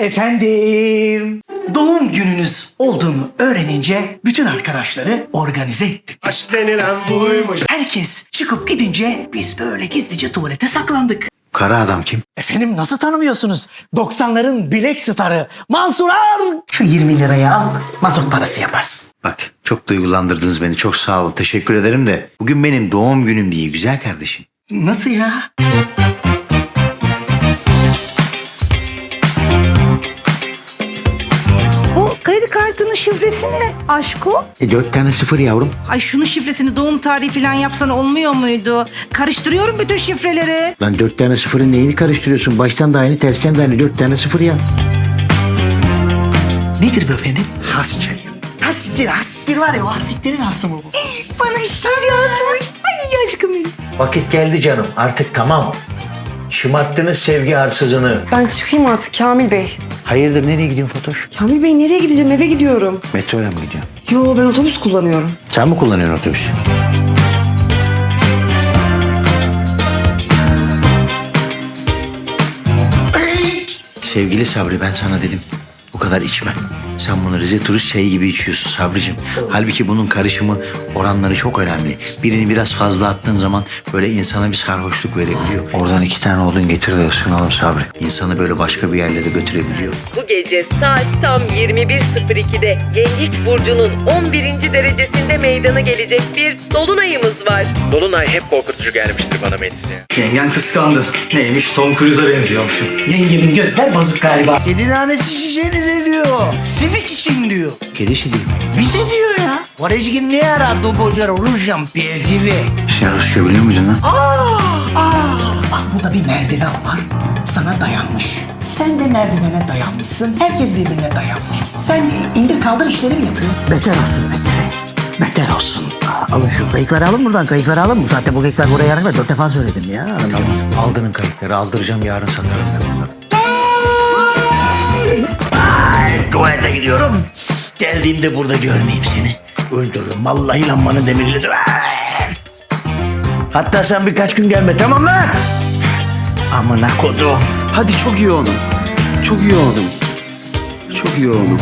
Efendim, doğum gününüz olduğunu öğrenince bütün arkadaşları organize ettik. Aşk denilen buymuş. Herkes çıkıp gidince biz böyle gizlice tuvalete saklandık. Kara adam kim? Efendim nasıl tanımıyorsunuz? 90'ların bilek starı Mansur Ar. Şu 20 liraya al, mazot parası yaparsın. Bak çok duygulandırdınız beni. Çok sağ olun. Teşekkür ederim de. Bugün benim doğum günüm değil güzel kardeşim. Nasıl ya? Kartının şifresi ne? Aşko? E dört tane sıfır yavrum. Ay şunun şifresini doğum tarihi falan yapsan olmuyor muydu? Karıştırıyorum bütün şifreleri. Lan dört tane sıfırın neyini karıştırıyorsun? Baştan da aynı tersten de aynı. Dört tane sıfır ya. Nedir bu efendim? Has çayı. Hastiktir, hastiktir var ya o hastiklerin hası mı bu? Bana şiir yazmış. Ay aşkım benim. Vakit geldi canım. Artık tamam. Şımarttınız sevgi arsızını. Ben çıkayım artık Kamil Bey. Hayırdır nereye gidiyorsun Fatoş? Kamil Bey nereye gideceğim? Eve gidiyorum. Metroyla mı gidiyorsun? Yo ben otobüs kullanıyorum. Sen mi kullanıyorsun otobüsü? Sevgili Sabri ben sana dedim. Bu kadar içme. Sen bunu Rize turist çayı gibi içiyorsun Sabricim. Halbuki bunun karışımı oranları çok önemli. Birini biraz fazla attığın zaman böyle insana bir sarhoşluk verebiliyor. Oradan iki tane odun getir de ısınalım Sabri. İnsanı böyle başka bir yerlere götürebiliyor. Bu gece saat tam 21.02'de Yengeç Burcu'nun 11. derecesinde meydana gelecek bir dolunayımız var. Dolunay hep korkutucu gelmiştir bana Melis ya. Yengen kıskandı. Neymiş Tom Cruise'a benziyormuşum. Yengemin gözler bozuk galiba. Kedi nanesi şişenize diyor. Sidik için diyor. Kedisi değil. Bize diyor ya. Ara do bocar olacağım pezivi. Sen Rusça biliyor muydun lan? Aa, aa. Bak burada bir merdiven var. Sana dayanmış. Sen de merdivene dayanmışsın. Herkes birbirine dayanmış. Sen indir kaldır işleri mi yapıyorsun? Beter olsun mesele. Beter olsun. Aa, alın şu kayıkları alın buradan. Kayıkları alın. Bu saatte bu kayıklar buraya yarar. Dört defa söyledim ya. Aldırın kayıkları aldıracağım yarın satarım ben bunları. Tuvalete gidiyorum. Geldiğimde burada görmeyeyim seni. Öldürürüm. Vallahi lambanın demirli Ay. Hatta sen birkaç gün gelme tamam mı? Amına kodum. Hadi çok iyi oldum. Çok iyi oldum. Çok iyi oldum.